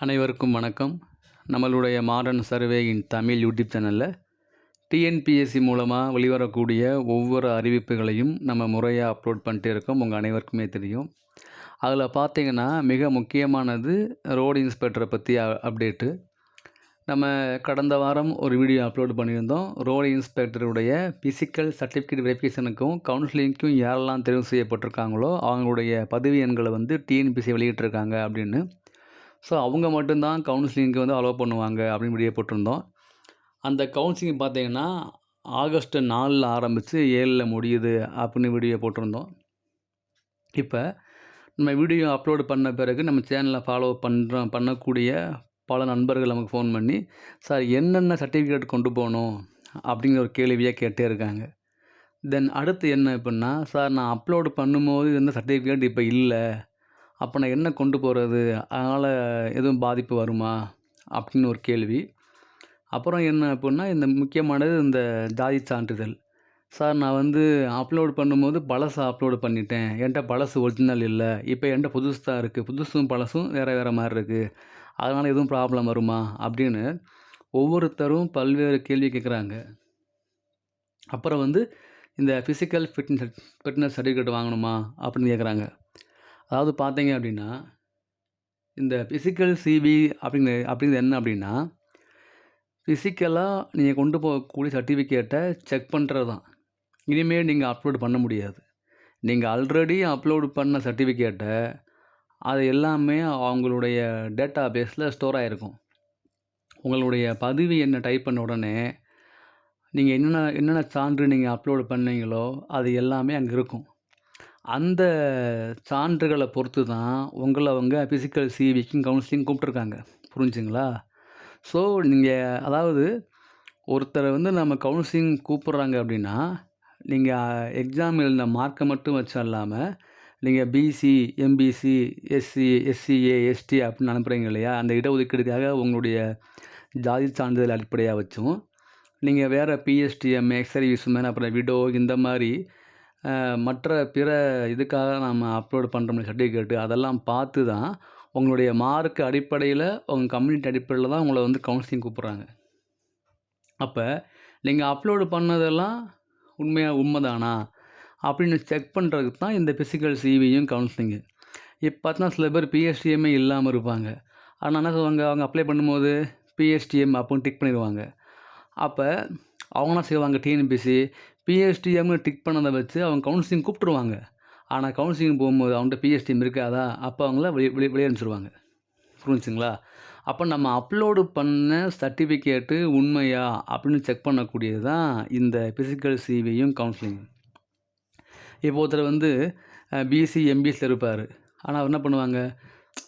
அனைவருக்கும் வணக்கம். நம்மளுடைய modern survey in Tamil YouTube சேனலில் டிஎன்பிஎஸ்சி மூலமாக வெளிவரக்கூடிய ஒவ்வொரு அறிவிப்புகளையும் நம்ம முறையாக அப்லோட் பண்ணிட்டு இருக்கோம். உங்கள் அனைவருக்குமே தெரியும். அதில் பார்த்தீங்கன்னா மிக முக்கியமானது ரோடு இன்ஸ்பெக்டரை பற்றி அப்டேட்டு நம்ம கடந்த வாரம் ஒரு வீடியோ அப்லோட் பண்ணியிருந்தோம். ரோடு இன்ஸ்பெக்டருடைய ஃபிசிக்கல் சர்டிஃபிகேட் வெரிஃபிகேஷனுக்கும் கவுன்சிலிங்க்கும் யாரெல்லாம் தெரிவு செய்யப்பட்டிருக்காங்களோ அவங்களுடைய பதவி எண்களை வந்து டிஎன்பிசி வெளியிட்டிருக்காங்க அப்படின்னு ஸோ அவங்க மட்டும்தான் கவுன்சிலிங்க்கு வந்து அலோவ் பண்ணுவாங்க அப்படின்னு வீடியோ போட்டிருந்தோம். அந்த கவுன்சிலிங் பார்த்தீங்கன்னா ஆகஸ்ட் நாலில் ஆரம்பித்து ஏழில் முடியுது அப்படின்னு வீடியோ போட்டிருந்தோம். இப்போ நம்ம வீடியோ அப்லோடு பண்ண பிறகு நம்ம சேனலை ஃபாலோ பண்ணுறோம் பண்ணக்கூடிய பல நண்பர்கள் நமக்கு ஃபோன் பண்ணி சார் என்னென்ன சர்டிஃபிகேட் கொண்டு போகணும்? அப்படிங்கிற ஒரு கேள்வியாக கேட்டே இருக்காங்க. தென் அடுத்து என்ன அப்படின்னா சார் நான் அப்லோடு பண்ணும்போது இந்த சர்டிஃபிகேட் இப்போ இல்லை. அப்போ நான் என்ன கொண்டு போகிறது அதனால் எதுவும் பாதிப்பு வருமா? அப்படின்னு ஒரு கேள்வி. அப்புறம் என்ன அப்படின்னா இந்த முக்கியமானது இந்த ஜாதி சான்றிதழ். சார் நான் வந்து அப்லோடு பண்ணும்போது பழசை அப்லோடு பண்ணிட்டேன். என்கிட்ட பழசு ஒரிஜினல் இல்லை. இப்போ என்கிட்ட புதுசு தான் இருக்குது புதுசும் பழசும் வேறு வேறு மாதிரி இருக்குது அதனால் எதுவும் ப்ராப்ளம் வருமா? அப்படின்னு ஒவ்வொருத்தரும் பல்வேறு கேள்வி கேட்குறாங்க அப்புறம் வந்து இந்த ஃபிசிக்கல் ஃபிட்னஸ் ஃபிட்னஸ் சர்டிஃபிகேட் வாங்கணுமா? அப்படின்னு கேட்குறாங்க அதாவது பார்த்தீங்க அப்படின்னா இந்த ஃபிசிக்கல் சிபி அப்படிங்கிற அப்படிங்கிறது என்ன அப்படின்னா ஃபிசிக்கலாக நீங்கள் கொண்டு போகக்கூடிய சர்டிஃபிகேட்டை செக் பண்ணுறது தான். இனிமேல் நீங்கள் அப்லோடு பண்ண முடியாது. நீங்கள் ஆல்ரெடி அப்லோடு பண்ண சர்டிஃபிகேட்டை அது எல்லாமே அவங்களுடைய டேட்டா பேஸில் ஸ்டோர் ஆகிருக்கும் உங்களுடைய பதிவு என்ன டைப் பண்ண உடனே நீங்கள் என்னென்ன என்னென்ன சான்று நீங்கள் அப்லோடு பண்ணீங்களோ அது எல்லாமே அங்கே இருக்கும். அந்த சான்றுகளை பொறுத்து தான் உங்களை அவங்க ஃபிசிக்கல் சிவிக்கும் கவுன்சிலிங் கூப்பிட்ருக்காங்க புரிஞ்சுங்களா? ஸோ நீங்கள் அதாவது ஒருத்தரை வந்து நம்ம கவுன்சிலிங் கூப்பிட்றாங்க அப்படின்னா நீங்கள் எக்ஸாம் எழுதின மார்க்கை மட்டும் வச்சு இல்லாமல் நீங்கள் BC MBC SC SCA ST அப்படின்னு அனுப்புகிறீங்க இல்லையா? அந்த இடஒதுக்கீடுக்காக உங்களுடைய ஜாதி சான்றிதழ் அடிப்படையாக வச்சும் நீங்கள் வேறு பிஎஸ்டிஎம் எக்ஸர்வீஸ்மேன் அப்புறம் விடோ இந்த மாதிரி மற்ற பிற இதுக்காக நம்ம அப்லோடு பண்ணுற சர்டிஃபிகேட்டு அதெல்லாம் பார்த்து தான் உங்களுடைய மார்க் அடிப்படையில் உங்கள் கம்யூனிட்டி அடிப்படையில் தான் உங்களை வந்து கவுன்சிலிங் கூப்பிட்றாங்க. அப்போ நீங்கள் அப்லோடு பண்ணதெல்லாம் உண்மையாக உண்மைதானா? அப்படின்னு செக் பண்ணுறதுக்கு தான் இந்த ஃபிசிக்கல் சிவியும் கவுன்சிலிங்கு இப்போ சில பேர் பிஎஸ்டிஎம்மே இல்லாமல் இருப்பாங்க. ஆனால் என்ன சொல்லுவாங்க? அவங்க அப்ளை பண்ணும்போது பிஎஸ்டிஎம் அப்படின்னு டிக் பண்ணிடுவாங்க. அப்போ அவங்களாம் செய்வாங்க? டிஎன்பிசி பிஎஸ்டிஎம்னு டிக் பண்ணதை வச்சு அவங்க கவுன்சிலிங் கூப்பிட்ருவாங்க ஆனால் கவுன்சிலிங் போகும்போது அவங்கள்ட்ட பிஎஸ்டிஎம் இருக்காதா? அப்போ அவங்கள வெளி வெளி வெளியே புரிஞ்சுங்களா அப்போ நம்ம அப்லோடு பண்ண சர்டிஃபிகேட்டு உண்மையா அப்படின்னு செக் பண்ணக்கூடியது தான் இந்த ஃபிசிக்கல் சிவியும் கவுன்சிலிங் இப்போ ஒருத்தர் வந்து பிசி எம்பிஎஸ்சில் இருப்பார். ஆனால் அவர் என்ன பண்ணுவாங்க?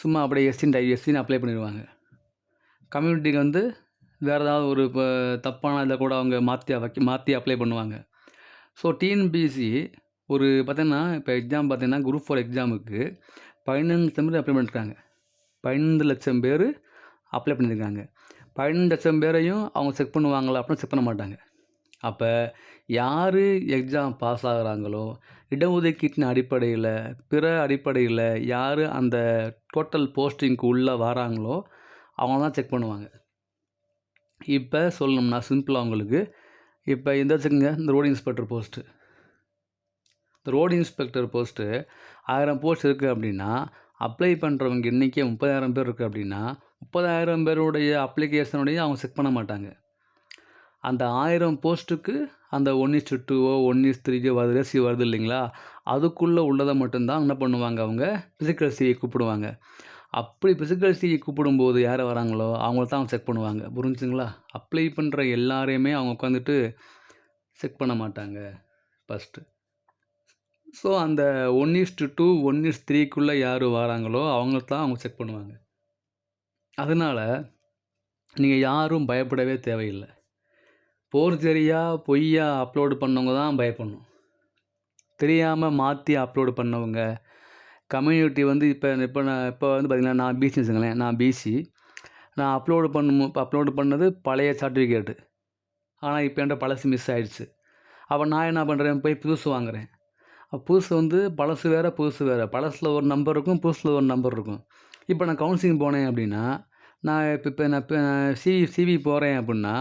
சும்மா அப்படியே எஸ்சின் டை எஸ்சின்னு அப்ளை பண்ணிடுவாங்க. கம்யூனிட்டிக்கு வந்து வேறு ஏதாவது ஒரு இப்போ தப்பான இதை கூட அவங்க மாற்றி வைக்க மாற்றி அப்ளை பண்ணுவாங்க. ஸோ டிஎன்பிஎஸ்சி ஒரு பார்த்தீங்கன்னா இப்போ எக்ஸாம் பார்த்தீங்கன்னா குரூப் ஃபோர் எக்ஸாமுக்கு பதினஞ்சு லட்சம் பேர் அப்ளை பண்ணியிருக்காங்க பதினஞ்சு லட்சம் பேர் அப்ளை பண்ணியிருக்காங்க பதினஞ்சு லட்சம் பேரையும் அவங்க செக் பண்ணுவாங்களா அப்படின்னு செக் பண்ண மாட்டாங்க. அப்போ யார் எக்ஸாம் பாஸ் ஆகிறாங்களோ இடஒதுக்கீட்டின் அடிப்படையில் பிற அடிப்படையில் யார் அந்த டோட்டல் போஸ்டிங்க்கு உள்ளே வராங்களோ அவங்க தான் செக் பண்ணுவாங்க. இப்போ சொல்லணும்னா சிம்பிளாக உங்களுக்கு இப்போ இந்த வச்சுக்கோங்க இந்த ரோடு இன்ஸ்பெக்டர் போஸ்ட்டு இந்த ரோடு இன்ஸ்பெக்டர் போஸ்ட்டு ஆயிரம் போஸ்ட் இருக்குது அப்படின்னா அப்ளை பண்ணுறவங்க இன்றைக்கே முப்பதாயிரம் பேர் இருக்குது அப்படின்னா முப்பதாயிரம் பேருடைய அப்ளிகேஷனுடைய அவங்க செக் பண்ண மாட்டாங்க. அந்த ஆயிரம் போஸ்ட்டுக்கு அந்த ஒன் இஸ் டூவோ ஒன் இஸ் த்ரீயோ வருது ரேசியோ வருது இல்லைங்களா? அதுக்குள்ளே உள்ளதை மட்டும்தான் என்ன பண்ணுவாங்க அவங்க? ஃபிசிக்கல் சியை கூப்பிடுவாங்க. அப்படி ஃபிசிக்கல் சியை கூப்பிடும்போது யார் வராங்களோ அவங்கள தான் அவங்க செக் பண்ணுவாங்க. புரிஞ்சுங்களா அப்ளை பண்ணுற எல்லாரையுமே அவங்க உட்காந்துட்டு செக் பண்ண மாட்டாங்க ஃபஸ்ட்டு ஸோ அந்த one is to two one is த்ரீக்குள்ளே யார் வராங்களோ அவங்கள தான் அவங்க செக் பண்ணுவாங்க. அதனால் நீங்கள் யாரும் பயப்படவே தேவையில்லை. போர்ஜரியாக பொய்யா அப்லோடு பண்ணவங்க தான் பயப்படணும். தெரியாமல் மாற்றி அப்லோடு பண்ணவங்க கம்யூனிட்டி வந்து இப்போ இப்போ நான் இப்போ வந்து பார்த்திங்கன்னா நான் பிசி வச்சுங்களேன் நான் பிசி நான் அப்லோடு பண்ணும் இப்போ அப்லோடு பண்ணது பழைய சர்டிஃபிகேட்டு ஆனால் இப்போ என்கிட்ட பழசு மிஸ் ஆகிடுச்சு அப்போ நான் என்ன பண்ணுறேன் போய் புதுசு வாங்குகிறேன் புதுசு வந்து பழசு வேறு புதுசு வேறு. பழசில் ஒரு நம்பர் இருக்கும் புதுசில் ஒரு நம்பர் இருக்கும். இப்போ நான் கவுன்சிலிங் போனேன் அப்படின்னா நான் இப்போ இப்போ நான் இப்போ சிவி சிவி போகிறேன் அப்படின்னா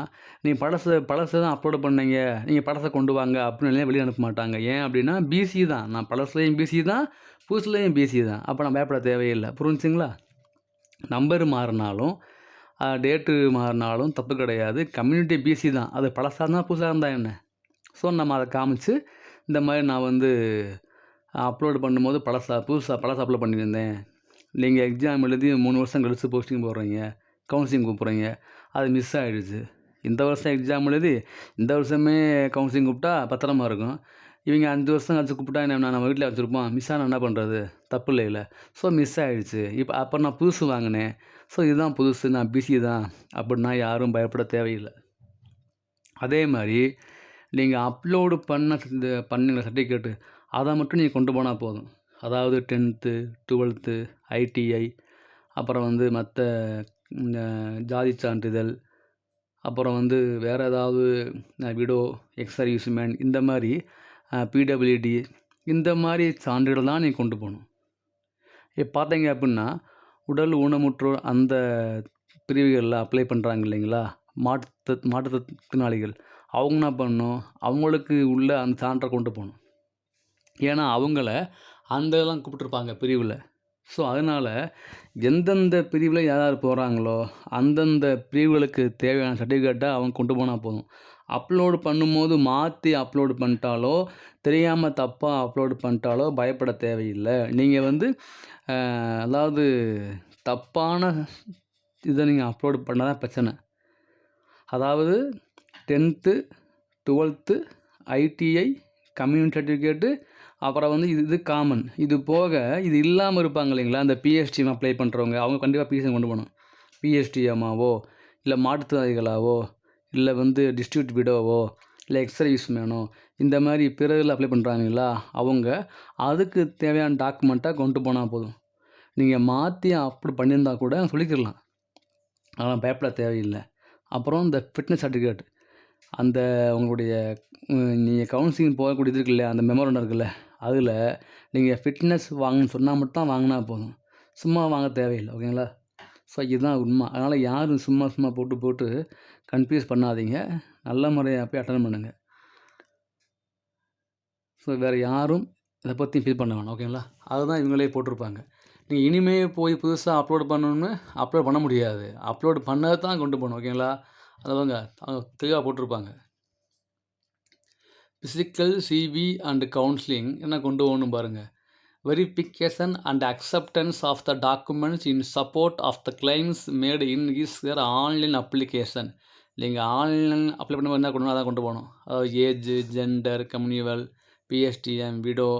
நீங்கள் படசு பழசு தான் அப்லோடு பண்ணீங்க. நீங்கள் படசை கொண்டு வாங்க அப்படின்னு வெளியே அனுப்ப மாட்டாங்க. ஏன் அப்படின்னா பிசி தான். நான் பழசுலேயும் பிசி தான், புதுசுலேயும் பிசி தான். அப்போ நான் பயப்பட தேவையில்லை புரிஞ்சுச்சுங்களா? நம்பர் மாறினாலும் டேட்டு மாறினாலும் தப்பு கிடையாது. கம்யூனிட்டி பிசி தான். அது பழசாக இருந்தால் புதுசாக இருந்தால் என்ன? ஸோ, நம்ம அதை காமிச்சு, இந்த மாதிரி நான் வந்து அப்லோடு பண்ணும்போது பழசா புதுசாக பழசாக அப்லோட் பண்ணியிருந்தேன். நீங்கள் எக்ஸாம் எழுதி மூணு வருஷம் கழித்து போஸ்டிங் போடுறீங்க. கவுன்சிலிங் கூப்பிட்றீங்க அது மிஸ் ஆயிடுச்சு. இந்த வருஷம் எக்ஸாம் எழுதி, இந்த வருஷமே கவுன்சிலிங் கூப்பிட்டா பத்திரமா இருக்கும். இவங்க அஞ்சு வருஷம் கழிச்சு கூப்பிட்டா என்ன நம்ம வீட்டில் வச்சுருப்போம் மிஸ் ஆனால் என்ன பண்ணுறது தப்பு இல்லைல்ல. ஸோ, மிஸ் ஆயிடுச்சு. இப்போ அப்போ நான் புதுசு வாங்கினேன் ஸோ, இதுதான் புதுசு. நான் பிஸி தான் அப்படின்னா யாரும் பயப்பட தேவையில்லை அதே மாதிரி நீங்கள் அப்லோடு பண்ண இந்த சர்டிஃபிகேட்டு அதை மட்டும் நீங்கள் கொண்டு போனால் போதும். அதாவது 10த், 12த், ஐடிஐ அப்புறம் வந்து மற்ற ஜாதி சான்றிதழ், அப்புறம் வந்து வேறு ஏதாவது விடோ, எக்ஸ் சர்வீஸ் இந்த மாதிரி பிடபிள்யூடி இந்த மாதிரி சான்றிதழ் தான் நீ கொண்டு போகணும் இப்போ பார்த்தீங்க அப்படின்னா உடல் ஊனமுற்றோர் அந்த பிரிவுகளில் அப்ளை பண்ணுறாங்க இல்லைங்களா? மாற்று மாற்றுத்திறனாளிகள். அவங்க என்ன பண்ணணும்? அவங்களுக்கு உள்ள அந்த சான்றை கொண்டு போகணும் ஏன்னா, அவங்கள அந்த இதெல்லாம் கூப்பிட்டுருப்பாங்க பிரிவில் ஸோ, அதனால் எந்தெந்த பிரிவில் யார் யார் அந்தந்த பிரிவுகளுக்கு தேவையான சர்டிஃபிகேட்டை அவங்க கொண்டு போனால் போதும். அப்லோடு பண்ணும்போது மாற்றி அப்லோடு பண்ணிட்டாலோ, தெரியாமல் தப்பாக அப்லோடு பண்ணிட்டாலோ பயப்பட தேவையில்லை நீங்கள் வந்து அதாவது தப்பான இதை நீங்கள் அப்லோடு பண்ணா தான் பிரச்சனை. அதாவது 10த், 12த், ஐடிஐ, கம்யூனிட்டி சர்டிஃபிகேட்டு அப்புறம் வந்து இது இது காமன். இது போக இது இல்லாமல் இருப்பாங்க இல்லைங்களா? அந்த பிஎஸ்டிஎம் அப்ளை பண்ணுறவங்க அவங்க கண்டிப்பாக பிஎஸ்டிஎம் கொண்டு போகணும். பிஎஸ்டிஎம்மாவோ, இல்லை மாற்றுத்திறனாளிகளாவோ, இல்லை வந்து டிஸ்ட்ரிபியூட் விடோவோ, இல்லை எக்ஸ் சர்வீஸ் மேனோ இந்த மாதிரி பிறகுல அப்ளை பண்ணுறாங்களா அவங்க அதுக்கு தேவையான டாக்குமெண்ட்டாக கொண்டு போனால் போதும். நீங்கள் மாற்றி அப்லோட் பண்ணியிருந்தா கூட சொல்லிக்கிடலாம் அதெல்லாம் பயப்பட தேவையில்லை. அப்புறம் இந்த ஃபிட்னஸ் சர்டிஃபிகேட் அந்த உங்களுடைய நீங்கள் கவுன்சிலிங் போகக்கூடிய இது இருக்குல்ல, அந்த மெமோரண்டம் இருக்குல்ல, அதில் நீங்கள் ஃபிட்னஸ் வாங்கணும்னு சொன்னால் மட்டும் தான் வாங்கினா போதும். சும்மா வாங்க தேவையில்லை ஓகேங்களா? ஸோ, இதுதான் உண்மை அதனால் யாரும் சும்மா சும்மா போட்டு போட்டு கன்ஃப்யூஸ் பண்ணாதீங்க. நல்ல முறையாக போய் அட்டன் பண்ணுங்கள் ஸோ, வேறு யாரும் இதை பற்றியும் ஃபீல் பண்ண வேணாம். ஓகேங்களா? அதுதான் இவங்களே போட்டிருப்பாங்க. நீங்கள் இனிமே போய் புதுசாக அப்லோட் பண்ணணும்னு அப்லோட் பண்ண முடியாது. அப்லோட் பண்ணத தான் கொண்டு போகணும் ஓகேங்களா? அத பாருங்க அவங்க தெளிவாக போட்டிருப்பாங்க. ஃபிசிக்கல் சிவி அண்ட் கவுன்சிலிங் என்ன கொண்டு போகணும் பாருங்கள் verification and acceptance of the documents in support of the claims made in is year online application. நீங்கள் ஆன்லைன் அப்ளை பண்ணும்போது என்ன கொண்டு அதான் கொண்டு போகணும் அதாவது age, gender, communal, PSTM, widow,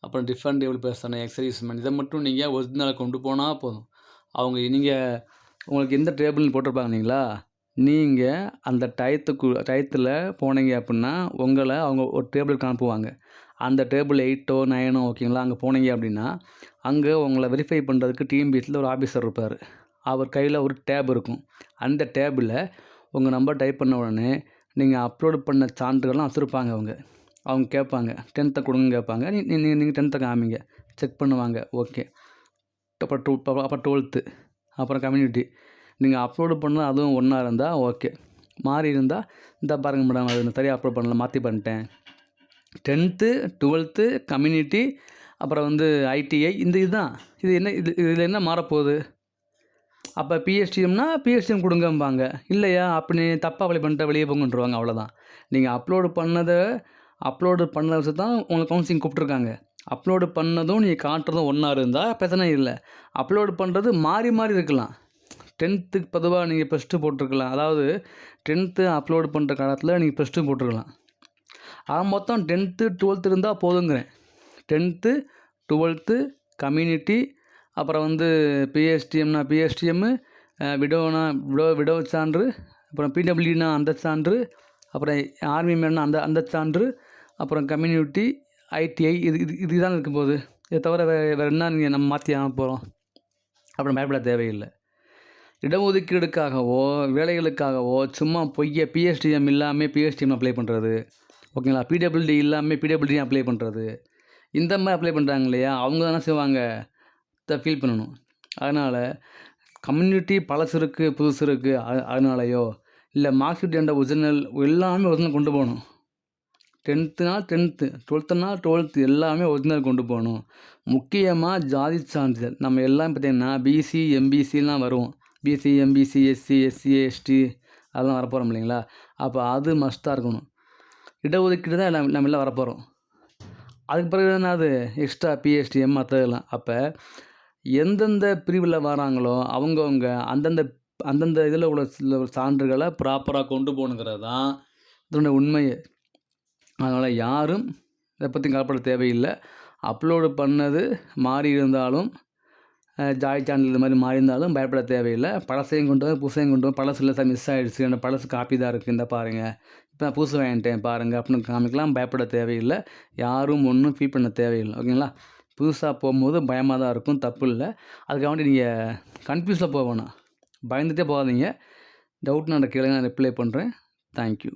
அப்புறம் டிஃப்ரெண்ட் டேபிள் பெர்சன், எக்ஸ் இதை மட்டும் நீங்கள் ஒரிஜினலாக கொண்டு போனால் போதும். அவங்க நீங்கள் உங்களுக்கு எந்த டேபிள்னு போட்டிருப்பாங்க இல்லைங்களா? நீங்கள் அந்த டயத்துக்கு டயத்தில் போனீங்க அப்படின்னா உங்களை அவங்க ஒரு டேபிளுக்கு அனுப்புவாங்க. அந்த டேபிள் 8ஓ, 9ஓ ஓகேங்களா? அங்கே போனீங்க அப்படின்னா அங்கே உங்களை வெரிஃபை பண்ணுறதுக்கு டிஎன்பிஎஸ்சில ஒரு ஆஃபீஸர் இருப்பார் அவர் கையில் ஒரு டேப் இருக்கும். அந்த டேபில் உங்கள் நம்பர் டைப் பண்ண உடனே, நீங்கள் அப்லோடு பண்ண சான்றுகள்லாம் வச்சுருப்பாங்க அவங்க. அவங்க கேட்பாங்க. டென்த்தை கொடுங்க கேட்பாங்க. நீங்கள் நீங்கள் டென்த்தை காமிங்க. செக் பண்ணுவாங்க. ஓகே. அப்புறம் டூ அப்புறம் 12த் அப்புறம் கம்யூனிட்டி. நீங்கள் அப்லோடு பண்ணால் அதுவும் ஒன்றா இருந்தால் ஓகே. மாறி இருந்தால் இந்த பாருங்கள் மேடம் அது சரியாக அப்லோட் பண்ணல. மாற்றி பண்ணிட்டேன். 10த், 12த், கம்யூனிட்டி அப்புறம் வந்து ஐடிஐ இந்த இதுதான். இது என்ன இது இதில் என்ன மாறப்போகுது? அப்போ பிஎஸ்டிஎம்னா பிஎஸ்டிஎம் கொடுங்கம்பாங்க இல்லையா, அப்படி தப்பாக அப்ளை பண்ணிட்டா வெளியே போங்கன்றுவாங்க. அவ்வளோதான். நீங்கள் அப்லோடு பண்ணதை அப்லோடு பண்ண வச்சு தான் உங்களை கவுன்சிலிங் கூப்பிட்ருக்காங்க அப்லோடு பண்ணதும் நீங்கள் காட்டுறதும் ஒன்றா இருந்தால் பிரச்சனை இல்லை அப்லோடு பண்ணுறது மாறி மாறி இருக்கலாம். டென்த்துக்கு பொதுவாக நீங்கள் ஃபஸ்ட்டு போட்டிருக்கலாம். அதாவது டென்த்து அப்லோடு பண்ணுற காலத்தில் நீங்கள் ஃபஸ்ட்டு போட்டிருக்கலாம். ஆக மொத்தம் டென்த்து டுவெல்த்து இருந்தால் போதுங்கிறேன். 10த், 12த், கம்யூனிட்டி அப்புறம் வந்து பிஎஸ்டிஎம்னா பிஎஸ்டிஎம்மு விடோனா விடோ விடோ சான்று, அப்புறம் பிடபிள்யூனா அந்த சான்று, அப்புறம் ஆர்மி மேனா அந்த அந்த சான்று, அப்புறம் கம்யூனிட்டி, ஐடிஐ இது இது இதுதான் இருக்கும்போது இதை தவிர வேறு வேறு என்ன நீங்கள் நம்ம மாற்றி அனுப்ப போகிறோம் அப்புறம் பயப்பட தேவையில்லை இடஒதுக்கீடுக்காகவோ, வேலைகளுக்காகவோ சும்மா பொய்ய பிஎஸ்டிஎம் இல்லாமல் பிஎஸ்டிஎம் அப்ளை பண்ணுறது ஓகேங்களா? பிடபிள்யூடி இல்லாமல் பிடபிள்யூடி அப்ளை பண்ணுறது இந்த மாதிரி அப்ளை பண்ணுறாங்க இல்லையா? அவங்க தானே செய்வாங்க? ஃபீல் பண்ணணும். அதனால் கம்யூனிட்டி பழசு இருக்கு, புதுசு இருக்கு. அ அதனாலயோ, இல்லை மார்க் ஷீட் ஒரிஜினல் எல்லாமே ஒரிஜினல் கொண்டு போகணும் 10த்னா 10த், 12த்னா 12த் எல்லாமே ஒரிஜினல் கொண்டு போகணும் முக்கியமாக ஜாதி சான்றிதழ். நம்ம எல்லாம் பார்த்திங்கன்னா பிசி, எம்பிசிலாம் வருவோம். BC, MBC, SC, SC, ST அதெல்லாம் வரப்போகிறோம் இல்லைங்களா? அப்போ அது மஸ்ட்டாக இருக்கணும். இடஒதுக்கீடு தான் நம்ம நம்ம எல்லாம் வரப்போகிறோம் அதுக்கு பிறகு என்னது? எக்ஸ்ட்ரா பிஎஸ்டிஎம் மற்றதெல்லாம் அப்போ எந்தெந்த பிரிவில் வராங்களோ, அவங்கவுங்க அந்தந்த அந்தந்த இதில் உள்ள சில ப்ராப்பராக கொண்டு போகணுங்கிறது தான் இதனுடைய உண்மையை. அதனால் யாரும் இதை பற்றி கவலைப்பட தேவையில்லை. அப்லோடு பண்ணது மாறி இருந்தாலும், ஜாய் சேனல் சான்றிதழ் இது மாதிரி மாறி இருந்தாலும் பயப்பட தேவையில்லை பழசையும் கொண்டு வந்து புதுசையும் கொண்டு வந்து பழசு இல்லை சார் மிஸ் ஆயிடுச்சு. அந்த பழசு காப்பி தான் இருக்குது இந்த பாருங்கள் இப்போ நான் புதுசு வாங்கிட்டேன் பாருங்கள் அப்படின்னு காமிக்கலாம். பயப்பட தேவையில்லை யாரும் ஒன்றும் ஃபீல் பண்ண தேவையில்லை ஓகேங்களா? புதுசாக போகும்போது பயமாக தான் இருக்கும். தப்பு இல்லை அதுக்காக நீங்க கன்ஃப்யூஸ்ல போ வேணாம். பயந்துகிட்டே போகாதீங்க. டவுட்னா நான் கேளுங்க. நான் ரிப்ளை பண்ணுறேன் தேங்க் யூ.